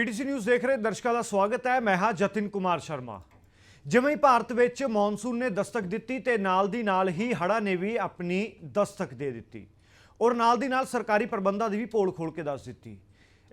PTC news ਦੇਖ ਰਹੇ ਦਰਸ਼ਕਾਂ ਦਾ ਸਵਾਗਤ ਹੈ। ਮੈਂ ਹਾਂ ਜਤਿਨ ਕੁਮਾਰ ਸ਼ਰਮਾ। ਜਿਵੇਂ ਹੀ ਭਾਰਤ ਵਿੱਚ ਮੌਨਸੂਨ ਨੇ ਦਸਤਕ ਦਿੱਤੀ ਤੇ ਨਾਲ ਦੀ ਨਾਲ ਹੀ ਹੜ੍ਹਾਂ ਨੇ ਵੀ ਆਪਣੀ ਦਸਤਕ ਦੇ ਦਿੱਤੀ। ਔਰ ਨਾਲ ਦੀ ਨਾਲ ਸਰਕਾਰੀ ਪ੍ਰਬੰਧਾਂ ਦੀ ਵੀ ਪੋਲ ਖੋਲ ਕੇ ਦੱਸ ਦਿੱਤੀ।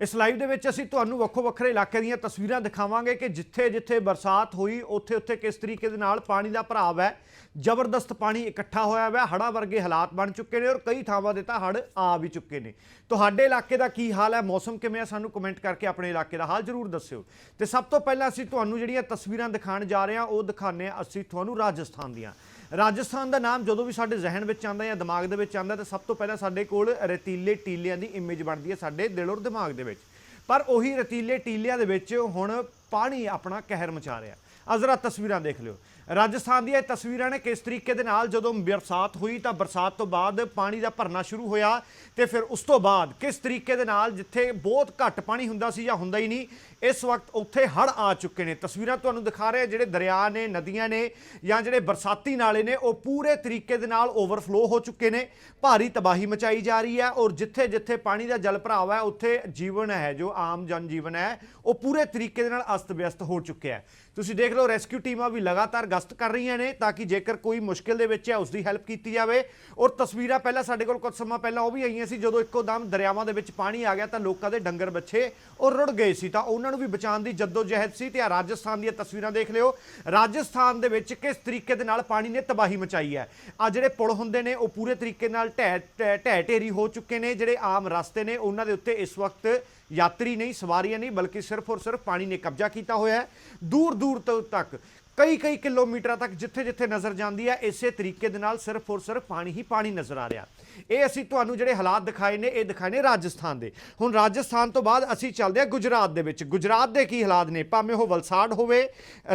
ਇਸ ਲਾਈਵ ਦੇ ਵਿੱਚ ਅਸੀਂ ਤੁਹਾਨੂੰ ਵੱਖੋ ਵੱਖਰੇ ਇਲਾਕੇ ਦੀਆਂ ਤਸਵੀਰਾਂ ਦਿਖਾਵਾਂਗੇ ਕਿ ਜਿੱਥੇ ਜਿੱਥੇ ਬਰਸਾਤ ਹੋਈ, ਉੱਥੇ ਉੱਥੇ ਕਿਸ ਤਰੀਕੇ ਦੇ ਨਾਲ ਪਾਣੀ ਦਾ ਭਰਾਵ ਹੈ। ਜ਼ਬਰਦਸਤ ਪਾਣੀ ਇਕੱਠਾ ਹੋਇਆ ਹੈ ਹੜ੍ਹਾਂ ਵਰਗੇ ਹਾਲਾਤ ਬਣ ਚੁੱਕੇ ਨੇ ਔਰ ਕਈ ਥਾਵਾਂ ਦੇ ਤਾਂ ਹੜ੍ਹ ਆ ਵੀ ਚੁੱਕੇ ਨੇ। ਤੁਹਾਡੇ ਇਲਾਕੇ ਦਾ ਕੀ ਹਾਲ ਹੈ? ਮੌਸਮ ਕਿਵੇਂ ਹੈ? ਸਾਨੂੰ ਕਮੈਂਟ ਕਰਕੇ ਆਪਣੇ ਇਲਾਕੇ ਦਾ ਹਾਲ ਜ਼ਰੂਰ ਦੱਸਿਓ। ਤੇ ਸਭ ਤੋਂ ਪਹਿਲਾਂ ਅਸੀਂ ਤੁਹਾਨੂੰ ਜਿਹੜੀਆਂ ਤਸਵੀਰਾਂ ਦਿਖਾਉਣ ਜਾ ਰਹੇ ਹਾਂ, ਉਹ ਦਿਖਾਣੇ ਆ ਅਸੀਂ ਤੁਹਾਨੂੰ ਰਾਜਸਥਾਨ ਦੀਆਂ। ਰਾਜਸਥਾਨ ਦਾ ਨਾਮ ਜਦੋਂ ਵੀ ਸਾਡੇ ਜ਼ਿਹਨ ਵਿੱਚ ਆਉਂਦਾ ਜਾਂ ਦਿਮਾਗ ਦੇ ਵਿੱਚ ਆਉਂਦਾ, ਤਾਂ ਸਭ ਤੋਂ ਪਹਿਲਾਂ ਸਾਡੇ ਕੋਲ ਰਤੀਲੇ ਟੀਲਿਆਂ ਦੀ ਇਮੇਜ ਬਣਦੀ ਹੈ, ਸਾਡੇ ਦਿਲ ਔਰ ਦਿਮਾਗ ਦੇ ਪਰ ਉਹੀ ਰਤੀਲੇ ਟੀਲਿਆਂ ਦੇ ਵਿੱਚ ਹੁਣ ਪਾਣੀ ਆਪਣਾ ਕਹਿਰ ਮਚਾ ਰਿਹਾ। ਅਜ਼ਰਾ ਤਸਵੀਰਾਂ ਦੇਖ ਲਿਓ। ਰਾਜਸਥਾਨ ਦੀਆਂ ਇਹ ਤਸਵੀਰਾਂ ਨੇ ਕਿਸ ਤਰੀਕੇ ਦੇ ਨਾਲ ਜਦੋਂ ਬਰਸਾਤ ਹੋਈ ਤਾਂ ਬਰਸਾਤ ਤੋਂ ਬਾਅਦ ਪਾਣੀ ਦਾ ਭਰਨਾ ਸ਼ੁਰੂ ਹੋਇਆ ਤੇ ਫਿਰ ਉਸ ਤੋਂ ਬਾਅਦ ਕਿਸ ਤਰੀਕੇ ਦੇ ਨਾਲ ਜਿੱਥੇ ਬਹੁਤ ਘੱਟ ਪਾਣੀ ਹੁੰਦਾ ਸੀ ਜਾਂ ਹੁੰਦਾ ਹੀ ਨਹੀਂ, ਇਸ ਵਕਤ ਉੱਥੇ ਹੜ ਆ ਚੁੱਕੇ ਨੇ। ਤਸਵੀਰਾਂ ਤੁਹਾਨੂੰ ਦਿਖਾ ਰਹੇ ਜਿਹੜੇ ਦਰਿਆ ਨੇ, ਨਦੀਆਂ ਨੇ ਜਾਂ ਜਿਹੜੇ ਬਰਸਾਤੀ ਨਾਲੇ ਨੇ, ਉਹ ਪੂਰੇ ਤਰੀਕੇ ਦੇ ਨਾਲ ਓਵਰਫਲੋ ਹੋ ਚੁੱਕੇ ਨੇ। ਭਾਰੀ ਤਬਾਹੀ ਮਚਾਈ ਜਾ ਰਹੀ ਹੈ ਔਰ ਜਿੱਥੇ ਜਿੱਥੇ ਪਾਣੀ ਦਾ ਜਲ ਭਰਾਵਾ ਹੈ, ਉੱਥੇ ਜੀਵਨ ਹੈ, ਜੋ ਆਮ ਜਨ ਜੀਵਨ ਹੈ, ਉਹ ਪੂਰੇ ਤਰੀਕੇ ਦੇ ਨਾਲ ਅਸਤ ਵਿਅਸਤ ਹੋ ਚੁੱਕਿਆ ਹੈ। ਤੁਸੀਂ ਦੇਖ ਲਓ ਰੈਸਕਿਊ ਟੀਮਾਂ ਵੀ ਲਗਾਤਾਰ ਗਸ਼ਤ ਕਰ ਰਹੀਆਂ ਨੇ ਤਾਂ ਕਿ ਜੇਕਰ ਕੋਈ ਮੁਸ਼ਕਿਲ ਦੇ ਵਿੱਚ ਹੈ ਉਸ ਦੀ ਹੈਲਪ ਕੀਤੀ ਜਾਵੇ। ਔਰ ਤਸਵੀਰਾਂ ਪਹਿਲਾਂ ਸਾਡੇ ਕੋਲ ਕੁਝ ਸਮਾਂ ਪਹਿਲਾਂ ਉਹ ਵੀ ਆਈਆਂ ਸੀ, ਜਦੋਂ ਇੱਕੋ ਦਮ ਦਰਿਆਵਾਂ ਦੇ ਵਿੱਚ ਪਾਣੀ ਆ ਗਿਆ ਤਾਂ ਲੋਕਾਂ ਦੇ ਡੰਗਰ ਬੱਚੇ ਉਹ ਰੁੜ ਗਏ ਸੀ। ਤਾਂ ਉਹਨਾਂ ਨੂੰ ਵੀ ਬਚਾਉਣ ਦੀ ਜਹਿਦ ਸੀ ਤੇ ਆ ਰਾਜਸਥਾਨ ਦੀਆਂ ਤਸਵੀਰਾਂ ਦੇਖ ਲਿਓ। ਰਾਜਸਥਾਨ ਦੇ ਵਿੱਚ ਕਿਸ ਤਰੀਕੇ ਦੇ ਨਾਲ ਪਾਣੀ ਨੇ ਤਬਾਹੀ ਮਚਾਈ ਹੈ? ਆ ਜਿਹੜੇ ਪੁਲ ਹੁੰਦੇ ਨੇ, ਉਹ ਪੂਰੇ ਤਰੀਕੇ ਨਾਲ ਢਹਿ ਢਹਿ ਢਹਿ ਢੇਰੀ ਹੋ ਚੁੱਕੇ ਨੇ। ਜਿਹੜੇ ਆਮ ਰਸਤੇ ਨੇ, ਉਹਨਾਂ ਦੇ ਉੱਤੇ ਇਸ ਵਕਤ ਯਾਤਰੀ ਨਹੀਂ, ਸਵਾਰੀਆਂ ਨਹੀਂ, ਬਲਕਿ ਸਿਰਫ ਔਰ ਸਿਰਫ ਪਾਣੀ ਨੇ ਕਬਜ਼ਾ ਕੀਤਾ ਹੋਇਆ ਹੈ। ਦੂਰ ਦੂਰ ਤੋਂ ਤੱਕ ਕਈ ਕਈ ਕਿਲੋਮੀਟਰਾਂ ਤੱਕ ਜਿੱਥੇ ਜਿੱਥੇ ਨਜ਼ਰ ਜਾਂਦੀ ਹੈ, ਇਸੇ ਤਰੀਕੇ ਦੇ ਨਾਲ ਸਿਰਫ ਔਰ ਸਿਰਫ ਪਾਣੀ ਹੀ ਪਾਣੀ ਨਜ਼ਰ ਆ ਰਿਹਾ। ਇਹ ਅਸੀਂ ਤੁਹਾਨੂੰ ਜਿਹੜੇ ਹਾਲਾਤ ਦਿਖਾਏ ਨੇ, ਇਹ ਦਿਖਾਏ ਨੇ ਰਾਜਸਥਾਨ ਦੇ। ਹੁਣ ਰਾਜਸਥਾਨ ਤੋਂ ਬਾਅਦ ਅਸੀਂ ਚੱਲਦੇ ਹਾਂ ਗੁਜਰਾਤ ਦੇ ਵਿੱਚ। ਗੁਜਰਾਤ ਦੇ ਕੀ ਹਾਲਾਤ ਨੇ? ਭਾਵੇਂ ਉਹ ਵਲਸਾੜ ਹੋਵੇ,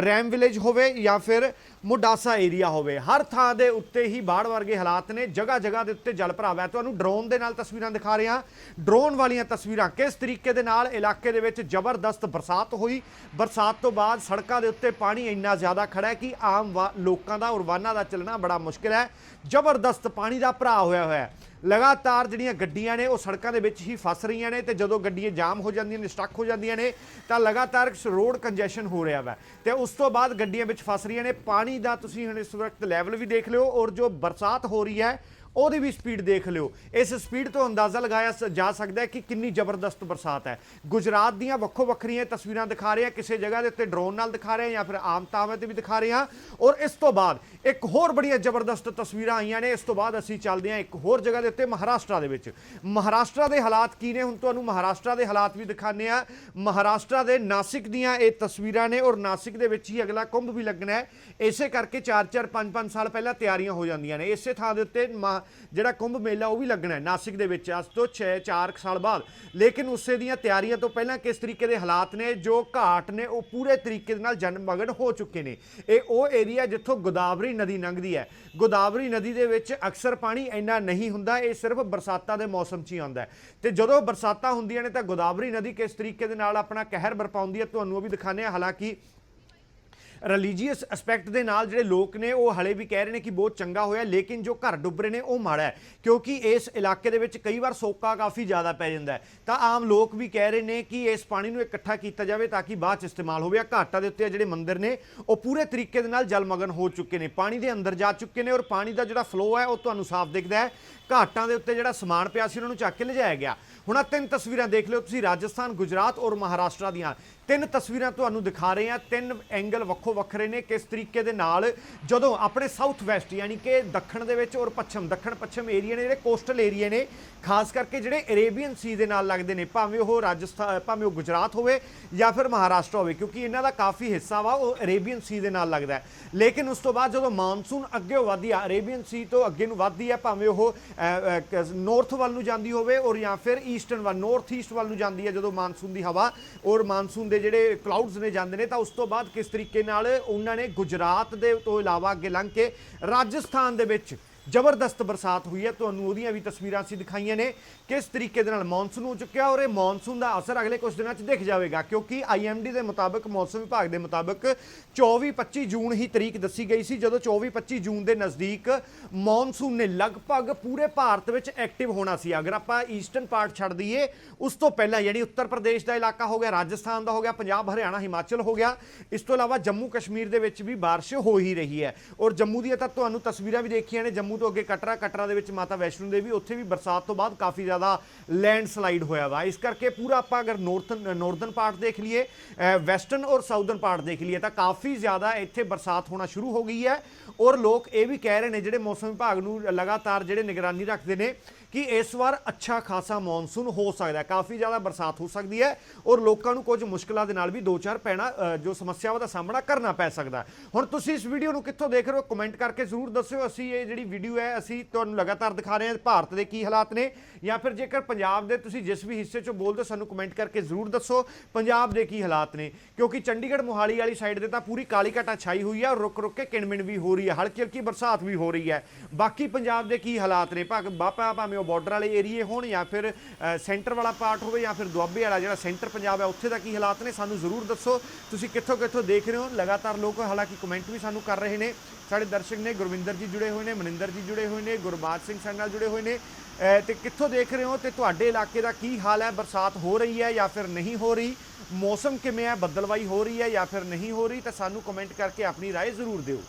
ਰੈਮ ਵਿਲੇਜ ਹੋਵੇ ਜਾਂ ਫਿਰ ਮੁਡਾਸਾ ਏਰੀਆ ਹੋਵੇ, ਹਰ ਥਾਂ ਦੇ ਉੱਤੇ ਹੀ ਬਾੜ ਵਰਗੇ ਹਾਲਾਤ ਨੇ। ਜਗ੍ਹਾ ਜਗ੍ਹਾ ਦੇ ਉੱਤੇ ਜਲ ਭਰਾਵ ਹੈ। ਤੁਹਾਨੂੰ ਡਰੋਨ ਦੇ ਨਾਲ ਤਸਵੀਰਾਂ ਦਿਖਾ ਰਿਹਾ। ਡਰੋਨ ਵਾਲੀਆਂ ਤਸਵੀਰਾਂ ਕਿਸ ਤਰੀਕੇ ਦੇ ਨਾਲ ਇਲਾਕੇ ਦੇ ਵਿੱਚ ਜ਼ਬਰਦਸਤ ਬਰਸਾਤ ਹੋਈ? ਬਰਸਾਤ ਤੋਂ ਬਾਅਦ ਸੜਕਾਂ ਦੇ ਉੱਤੇ ਪਾਣੀ ਇੰਨਾ ਜ਼ਿਆਦਾ ਖੜਾ ਹੈ ਕਿ ਆਮ ਲੋਕਾਂ ਦਾ ਔਰ ਵਾਹਨਾਂ ਦਾ ਚੱਲਣਾ ਬੜਾ ਮੁਸ਼ਕਿਲ ਹੈ। ਜ਼ਬਰਦਸਤ ਪਾਣੀ ਦਾ ਭਰਾ ਹੋਇਆ ਹੋਇਆ ਹੈ। ਲਗਾਤਾਰ ਜਿਹੜੀਆਂ ਗੱਡੀਆਂ ਨੇ, ਉਹ ਸੜਕਾਂ ਦੇ ਵਿੱਚ ਹੀ ਫਸ ਰਹੀਆਂ ਨੇ ਤੇ ਜਦੋਂ ਗੱਡੀਆਂ ਜਾਮ ਹੋ ਜਾਂਦੀਆਂ ਨੇ ਸਟਕ ਹੋ ਜਾਂਦੀਆਂ ਨੇ, ਤਾਂ ਲਗਾਤਾਰ ਰੋਡ ਕੰਜੈਸ਼ਨ ਹੋ ਰਿਹਾ ਵਾ। ਤੇ ਉਸ ਤੋਂ ਬਾਅਦ ਗੱਡੀਆਂ ਵਿੱਚ ਫਸ ਰਹੀਆਂ ਨੇ। ਪਾਣੀ ਦਾ ਤੁਸੀਂ ਹੁਣ ਇਸ ਵਕਤ ਲੈਵਲ ਵੀ ਦੇਖ ਲਿਓ ਔਰ ਜੋ ਬਰਸਾਤ ਹੋ ਰਹੀ ਹੈ, ਉਹਦੀ ਵੀ ਸਪੀਡ ਦੇਖ ਲਿਓ। ਇਸ ਸਪੀਡ ਤੋਂ ਅੰਦਾਜ਼ਾ ਲਗਾਇਆ ਸ- ਜਾ ਸਕਦਾ ਹੈ ਕਿ ਕਿੰਨੀ ਜ਼ਬਰਦਸਤ ਬਰਸਾਤ ਹੈ। ਗੁਜਰਾਤ ਦੀਆਂ ਵੱਖੋ ਵੱਖਰੀਆਂ ਤਸਵੀਰਾਂ ਦਿਖਾ ਰਹੇ ਹਾਂ ਕਿਸੇ ਜਗ੍ਹਾ ਦੇ ਉੱਤੇ ਡਰੋਨ ਨਾਲ ਦਿਖਾ ਰਹੇ ਹਾਂ ਜਾਂ ਫਿਰ ਆਮ ਤਾਵੇਂ ਤੇ ਵੀ ਦਿਖਾ ਰਹੇ। ਹਾਂ ਔਰ ਇਸ ਤੋਂ ਬਾਅਦ ਇੱਕ ਹੋਰ ਬੜੀਆਂ ਜ਼ਬਰਦਸਤ ਤਸਵੀਰਾਂ ਆਈਆਂ ਨੇ। ਇਸ ਤੋਂ ਬਾਅਦ ਅਸੀਂ ਚੱਲਦੇ ਹਾਂ ਇੱਕ ਹੋਰ ਜਗ੍ਹਾ ਦੇ ਉੱਤੇ ਮਹਾਰਾਸ਼ਟਰ ਦੇ ਵਿੱਚ। ਮਹਾਰਾਸ਼ਟਰ ਦੇ ਹਾਲਾਤ ਕੀ ਨੇ? ਹੁਣ ਤੁਹਾਨੂੰ ਮਹਾਰਾਸ਼ਟਰ ਦੇ ਹਾਲਾਤ ਵੀ ਦਿਖਾਣੇ ਆ ਮਹਾਰਾਸ਼ਟਰ ਦੇ ਨਾਸਿਕ ਦੀਆਂ ਇਹ ਤਸਵੀਰਾਂ ਨੇ ਔਰ ਨਾਸਿਕ ਦੇ ਵਿੱਚ ਹੀ ਅਗਲਾ ਕੁੰਭ ਵੀ ਲੱਗਣਾ ਹੈ। ਇਸੇ ਕਰਕੇ 4-4 5-5 ਸਾਲ ਪਹਿਲਾਂ ਤਿਆਰੀਆਂ ਹੋ ਜਾਂਦੀਆਂ ਨੇ। ਇਸੇ ਥਾਂ ਦੇ ਉੱਤੇ ਮਾ- ਜਿਹੜਾ ਕੁੰਭ ਮੇਲਾ ਉਹ ਵੀ ਲੱਗਣਾ ਹੈ ਨਾਸਿਕ ਦੇ ਵਿੱਚ। ਅੱਜ ਤੋਂ 6-4 ਸਾਲ ਬਾਅਦ। ਲੇਕਿਨ ਉਸੇ ਦੀਆਂ ਤਿਆਰੀਆਂ ਤੋਂ ਪਹਿਲਾਂ ਕਿਸ ਤਰੀਕੇ ਦੇ ਹਾਲਾਤ ਨੇ? ਜੋ ਘਾਟ ਨੇ ਉਹ ਪੂਰੇ ਤਰੀਕੇ ਦੇ ਨਾਲ ਜਨਮਗਨ ਹੋ ਚੁੱਕੇ ਨੇ। ਇਹ ਉਹ ਏਰੀਆ ਜਿੱਥੋਂ ਗੋਦਾਵਰੀ ਨਦੀ ਲੰਘਦੀ ਹੈ। ਗੋਦਾਵਰੀ ਨਦੀ ਦੇ ਵਿੱਚ ਅਕਸਰ ਪਾਣੀ ਇੰਨਾ ਨਹੀਂ ਹੁੰਦਾ। ਇਹ ਸਿਰਫ ਬਰਸਾਤਾਂ ਦੇ ਮੌਸਮ 'ਚ ਹੀ ਆਉਂਦਾ ਹੈ। ਤੇ ਜਦੋਂ ਬਰਸਾਤਾਂ ਹੁੰਦੀਆਂ ਨੇ ਤਾਂ ਗੋਦਾਵਰੀ ਨਦੀ ਕਿਸ ਤਰੀਕੇ ਦੇ ਨਾਲ ਆਪਣਾ ਕਹਿਰ ਬਰਪਾਉਂਦੀ ਹੈ, ਤੁਹਾਨੂੰ ਉਹ ਵੀ ਦਿਖਾਣੇ ਆ ਹਾਲਾਂਕਿ ਰਿਲੀਜੀਅਸ ਐਸਪੈਕਟ ਦੇ ਨਾਲ ਜਿਹੜੇ ਲੋਕ ਨੇ, ਉਹ ਹਲੇ ਵੀ ਕਹਿ ਰਹੇ ਨੇ ਕਿ ਬਹੁਤ ਚੰਗਾ ਹੋਇਆ, ਲੇਕਿਨ ਜੋ ਘਰ ਡੁੱਬ ਰਹੇ ਨੇ, ਉਹ ਮਾੜਾ ਹੈ। ਕਿਉਂਕਿ ਇਸ ਇਲਾਕੇ ਦੇ ਵਿੱਚ ਕਈ ਵਾਰ ਸੋਕਾ ਕਾਫੀ ਜ਼ਿਆਦਾ ਪੈ ਜਾਂਦਾ ਤਾਂ ਆਮ ਲੋਕ ਵੀ ਕਹਿ ਰਹੇ ਨੇ ਕਿ ਇਸ ਪਾਣੀ ਨੂੰ ਇਕੱਠਾ ਕੀਤਾ ਜਾਵੇ ਤਾਂ ਕਿ ਬਾਅਦ ਚ ਇਸਤੇਮਾਲ ਹੋਵੇ। ਆ ਘਾਟਾਂ ਦੇ ਉੱਤੇ ਜਿਹੜੇ ਮੰਦਿਰ ਨੇ, ਉਹ ਪੂਰੇ ਤਰੀਕੇ ਦੇ ਨਾਲ ਜਲਮਗਨ ਹੋ ਚੁੱਕੇ ਨੇ। ਪਾਣੀ ਦੇ ਅੰਦਰ ਜਾ ਚੁੱਕੇ ਨੇ ਔਰ ਪਾਣੀ ਦਾ ਜਿਹੜਾ ਫਲੋ ਹੈ, ਉਹ ਤੁਹਾਨੂੰ ਸਾਫ਼ ਦਿਖਦਾ ਹੈ। ਘਾਟਾਂ ਦੇ ਉੱਤੇ ਜਿਹੜਾ ਸਮਾਨ ਪਿਆ ਸੀ, ਉਹਨਾਂ ਨੂੰ ਚੱਕ ਕੇ ਲਿਜਾਇਆ ਗਿਆ। ਹੁਣ ਆ ਤਿੰਨ ਤਸਵੀਰਾਂ ਦੇਖ ਲਿਓ ਤੁਸੀਂ, ਰਾਜਸਥਾਨ, ਗੁਜਰਾਤ ਔਰ ਮਹਾਰਾਸ਼ਟਰ ਦੀਆਂ। ਤਿੰਨ ਤਸਵੀਰਾਂ ਤੁਹਾਨੂੰ ਦਿਖਾ ਰਹੇ ਹਾਂ, ਤਿੰਨ ਐਂਗਲ ਵੱਖੋ ਵੱਖਰੇ ਨੇ ਕਿਸ ਤਰੀਕੇ ਦੇ ਨਾਲ ਜਦੋਂ ਆਪਣੇ ਸਾਊਥ ਵੈਸਟ ਯਾਨੀ ਕਿ ਦੱਖਣ ਦੇ ਵਿੱਚ ਔਰ ਪੱਛਮ ਦੱਖਣ ਪੱਛਮ ਏਰੀਆ ਨੇ ਜਿਹੜੇ ਕੋਸਟਲ ਏਰੀਆ ਨੇ, ਖਾਸ ਕਰਕੇ ਜਿਹੜੇ ਅਰੇਬੀਅਨ ਸੀ ਦੇ ਨਾਲ ਲੱਗਦੇ ਨੇ, ਭਾਵੇਂ ਉਹ ਰਾਜਸਥਾਨ ਭਾਵੇਂ ਉਹ ਗੁਜਰਾਤ ਹੋਵੇ ਜਾਂ ਫਿਰ ਮਹਾਰਾਸ਼ਟਰ ਹੋਵੇ, ਕਿਉਂਕਿ ਇਹਨਾਂ ਦਾ ਕਾਫੀ ਹਿੱਸਾ ਵਾ, ਉਹ ਅਰੇਬੀਅਨ ਸੀ ਦੇ ਨਾਲ ਲੱਗਦਾ ਹੈ। ਲੇਕਿਨ ਉਸ ਤੋਂ ਬਾਅਦ ਜਦੋਂ ਮਾਨਸੂਨ ਅੱਗੇ ਵਧਦੀ ਆ ਅਰੇਬੀਅਨ ਸੀ ਤੋਂ ਅੱਗੇ ਨੂੰ ਵੱਧਦੀ ਹੈ ਭਾਵੇਂ ਉਹ ਨਾਰਥ ਵੱਲ ਨੂੰ ਜਾਂਦੀ ਹੋਵੇ ਔਰ ਜਾਂ ਫਿਰ ਈਸਟਰਨ ਵੱਲ ਨਾਰਥ ਈਸਟ ਵੱਲ ਨੂੰ ਜਾਂਦੀ ਹੈ ਜਦੋਂ ਮਾਨਸੂਨ ਦੀ ਹਵਾ ਔਰ ਮਾਨਸੂਨ ਦੇ ਜਿਹੜੇ ਕਲਾਊਡਸ ਨੇ ਜਾਂਦੇ ਨੇ, ਤਾਂ ਉਸ ਤੋਂ ਬਾਅਦ ਕਿਸ ਤਰੀਕੇ ਨਾਲ ਉਹਨਾਂ ਨੇ ਗੁਜਰਾਤ ਦੇ ਤੋਂ ਇਲਾਵਾ ਅੱਗੇ ਲੰਘ ਕੇ ਰਾਜਸਥਾਨ ਦੇ ਵਿੱਚ ਜ਼ਬਰਦਸਤ ਬਰਸਾਤ ਹੋਈ ਹੈ। ਤੁਹਾਨੂੰ ਉਹਦੀਆਂ ਵੀ ਤਸਵੀਰਾਂ ਅਸੀਂ ਦਿਖਾਈਆਂ ਨੇ ਕਿਸ ਤਰੀਕੇ ਦੇ ਨਾਲ ਮੌਨਸੂਨ ਹੋ ਚੁੱਕਿਆ ਔਰ ਇਹ ਮੌਨਸੂਨ ਦਾ ਅਸਰ ਅਗਲੇ ਕੁਝ ਦਿਨਾਂ 'ਚ ਦਿਖ ਜਾਵੇਗਾ, ਕਿਉਂਕਿ ਆਈਐਮਡੀ ਦੇ ਮੁਤਾਬਕ, ਮੌਸਮ ਵਿਭਾਗ ਦੇ ਮੁਤਾਬਕ 24-25 ਜੂਨ ਹੀ ਤਰੀਕ ਦੱਸੀ ਗਈ ਸੀ, ਜਦੋਂ 24-25 ਜੂਨ ਦੇ ਨਜ਼ਦੀਕ ਮੌਨਸੂਨ ਨੇ ਲਗਭਗ ਪੂਰੇ ਭਾਰਤ ਵਿੱਚ ਐਕਟਿਵ ਹੋਣਾ ਸੀ। ਅਗਰ ਆਪਾਂ ਈਸਟਰਨ ਪਾਰਟ ਛੱਡ ਦਈਏ, ਉਸ ਤੋਂ ਪਹਿਲਾਂ ਯਾਨੀ ਉੱਤਰ ਪ੍ਰਦੇਸ਼ ਦਾ ਇਲਾਕਾ ਹੋ ਗਿਆ, ਰਾਜਸਥਾਨ ਦਾ ਹੋ ਗਿਆ, ਪੰਜਾਬ, ਹਰਿਆਣਾ, ਹਿਮਾਚਲ ਹੋ ਗਿਆ, ਇਸ ਤੋਂ ਇਲਾਵਾ ਜੰਮੂ ਕਸ਼ਮੀਰ ਦੇ ਵਿੱਚ ਵੀ ਬਾਰਿਸ਼ ਹੋ ਹੀ ਰਹੀ ਹੈ। ਔਰ ਜੰਮੂ ਦੀਆਂ ਤਾਂ ਤੁਹਾਨੂੰ ਤਸਵੀਰਾਂ ਵੀ ਦੇਖੀਆਂ ਨੇ, ਜੰਮੂ ਤੋਂ ਅੱਗੇ ਕਟਰਾ ਕਟਰਾ ਦੇ ਵਿੱਚ ਮਾਤਾ ਵੈਸ਼ਨੋ ਦੇਵੀ, ਉੱਥੇ ਵੀ ਬਰਸਾਤ ਤੋਂ ਬਾਅਦ ਕਾਫੀ ਜ਼ਿਆਦਾ ਲੈਂਡਸਲਾਈਡ ਹੋਇਆ ਵਾ। ਇਸ ਕਰਕੇ ਪੂਰਾ ਆਪਾਂ ਅਗਰ ਨੌਰਥਨ ਨੌਰਦਰਨ ਪਾਰਟ ਦੇਖ ਲਈਏ ਵੈਸਟਰਨ ਔਰ ਸਾਊਦਰਨ ਪਾਰਟ ਦੇਖ ਲਈਏ, ਤਾਂ ਕਾਫੀ ਜ਼ਿਆਦਾ ਇੱਥੇ ਬਰਸਾਤ ਹੋਣਾ ਸ਼ੁਰੂ ਹੋ ਗਈ ਹੈ। ਔਰ ਲੋਕ ਇਹ ਵੀ ਕਹਿ ਰਹੇ ਨੇ, ਜਿਹੜੇ ਮੌਸਮ ਵਿਭਾਗ ਨੂੰ ਲਗਾਤਾਰ ਜਿਹੜੇ ਨਿਗਰਾਨੀ ਰੱਖਦੇ ਨੇ ਕਿ ਇਸ ਵਾਰ ਅੱਛਾ ਖਾਸਾ ਮੌਨਸੂਨ ਹੋ ਸਕਦਾ ਹੈ। ਕਾਫੀ ਜ਼ਿਆਦਾ ਬਰਸਾਤ ਹੋ ਸਕਦੀ ਹੈ ਔਰ ਲੋਕਾਂ ਨੂੰ ਕੁਝ ਮੁਸ਼ਕਲਾਂ ਦੇ ਨਾਲ ਵੀ ਦੋ ਚਾਰ ਪੈਣਾ ਜੋ ਸਮੱਸਿਆਵਾਂ ਦਾ ਸਾਹਮਣਾ ਕਰਨਾ ਪੈ ਸਕਦਾ ਹੁਣ ਤੁਸੀਂ ਇਸ ਵੀਡੀਓ ਨੂੰ ਕਿੱਥੋਂ ਦੇਖ ਰਹੇ ਹੋ ਕਮੈਂਟ ਕਰਕੇ ਜ਼ਰੂਰ ਦੱਸਿਓ। ਅਸੀਂ ਇਹ ਜਿਹੜੀ ਵੀਡੀਓ ਹੈ ਅਸੀਂ ਤੁਹਾਨੂੰ ਲਗਾਤਾਰ ਦਿਖਾ ਰਹੇ ਹਾਂ। ਭਾਰਤ ਦੇ ਕੀ ਹਾਲਾਤ ਨੇ ਜਾਂ ਫਿਰ ਜੇਕਰ ਪੰਜਾਬ ਦੇ ਤੁਸੀਂ ਜਿਸ ਵੀ ਹਿੱਸੇ 'ਚੋਂ ਬੋਲਦੇ ਹੋ, ਸਾਨੂੰ ਕਮੈਂਟ ਕਰਕੇ ਜ਼ਰੂਰ ਦੱਸੋ ਪੰਜਾਬ ਦੇ ਕੀ ਹਾਲਾਤ ਨੇ। ਕਿਉਂਕਿ ਚੰਡੀਗੜ੍ਹ ਮੋਹਾਲੀ ਵਾਲੀ ਸਾਈਡ ਤੇ ਤਾਂ ਪੂਰੀ ਕਾਲੀ ਘਟਾ ਛਾਈ ਹੋਈ ਹੈ ਔਰ ਰੁਕ ਰੁਕ ਕੇ ਕਿਣਮਿਣ ਵੀ ਹੋ ਰਹੀ ਹੈ। ਹਲਕੀ ਹਲਕੀ ਬਰਸਾਤ ਵੀ ਹੋ ਰਹੀ ਹੈ। ਬਾਕੀ ਪੰਜਾਬ ਦੇ ਕੀ ਹਾਲਾਤ ਨੇ? ਭਾਵੇਂ ਬਾਪਾ ਭਾਵੇਂ ਬਾਰਡਰ ਵਾਲੇ ਏਰੀਏ ਹੋਣ ਜਾਂ ਫਿਰ ਅ, ਸੈਂਟਰ ਵਾਲਾ ਪਾਰਟ ਹੋਵੇ ਜਾਂ ਫਿਰ ਦੁਆਬੇ ਵਾਲਾ ਜਿਹੜਾ ਸੈਂਟਰ ਪੰਜਾਬ ਹੈ ਉੱਥੇ ਦਾ ਕੀ ਹਾਲਾਤ ਨੇ ਸਾਨੂੰ ਜ਼ਰੂਰ ਦੱਸੋ ਤੁਸੀਂ ਕਿੱਥੋਂ ਕਿੱਥੋਂ ਦੇਖ ਰਹੇ ਹੋ ਲਗਾਤਾਰ ਲੋਕ ਹਾਲਾਂਕਿ ਕਮੈਂਟ ਵੀ ਸਾਨੂੰ ਕਰ ਰਹੇ ਨੇ ਸਾਡੇ ਦਰਸ਼ਕ ਨੇ ਗੁਰਵਿੰਦਰ ਜੀ ਜੁੜੇ ਹੋਏ ਨੇ ਮਨਿੰਦਰ ਜੀ ਜੁੜੇ ਹੋਏ ਨੇ ਗੁਰਬਾਜ ਸਿੰਘ ਸਾਡੇ ਨਾਲ ਜੁੜੇ ਹੋਏ ਨੇ ਅ, ਤੇ ਕਿੱਥੋਂ ਦੇਖ ਰਹੇ ਹੋ ਤੇ ਤੁਹਾਡੇ ਇਲਾਕੇ ਦਾ ਕੀ ਹਾਲ ਹੈ ਬਰਸਾਤ ਹੋ ਰਹੀ ਹੈ ਜਾਂ ਫਿਰ ਨਹੀਂ ਹੋ ਰਹੀ ਮੌਸਮ ਕਿਵੇਂ ਹੈ ਬੱਦਲਵਾਈ ਹੋ ਰਹੀ ਹੈ ਜਾਂ ਫਿਰ ਨਹੀਂ ਹੋ ਰਹੀ ਤਾਂ ਸਾਨੂੰ ਕਮੈਂਟ ਕਰਕੇ ਆਪਣੀ رائے ਜ਼ਰੂਰ ਦਿਓ